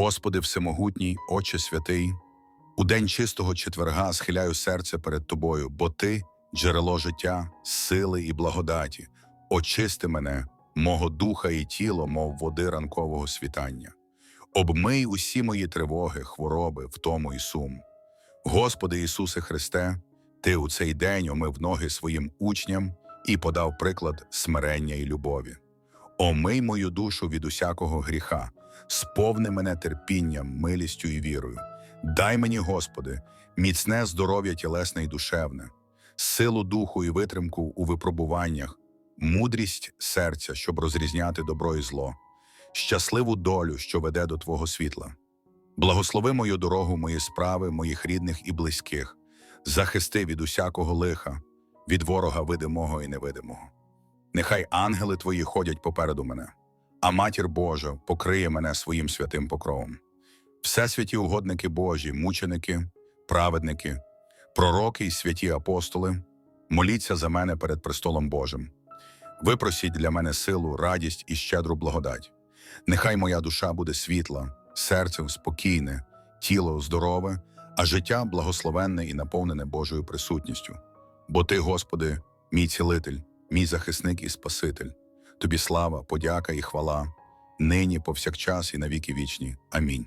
Господи Всемогутній, Отче святий, у день чистого четверга схиляю серце перед Тобою, бо Ти джерело життя, сили і благодаті. Очисти мене, мого духа і тіло, мов води ранкового світання. Обмий усі мої тривоги, хвороби, втому і сум. Господи Ісусе Христе, Ти у цей день омив ноги своїм учням і подав приклад смирення і любові. Омий мою душу від усякого гріха, сповни мене терпінням, милістю і вірою. Дай мені, Господи, міцне здоров'я тілесне і душевне, силу духу і витримку у випробуваннях, мудрість серця, щоб розрізняти добро і зло, щасливу долю, що веде до Твого світла. Благослови мою дорогу, мої справи, моїх рідних і близьких, захисти від усякого лиха, від ворога видимого і невидимого. Нехай ангели твої ходять попереду мене, а матір Божа покриє мене своїм святим покровом. Всесвяті угодники Божі, мученики, праведники, пророки і святі апостоли, моліться за мене перед престолом Божим. Випросіть для мене силу, радість і щедру благодать. Нехай моя душа буде світла, серце спокійне, тіло здорове, а життя благословенне і наповнене Божою присутністю. Бо Ти, Господи, мій цілитель, мій захисник і Спаситель. Тобі слава, подяка і хвала, нині, повсякчас і навіки вічні. Амінь.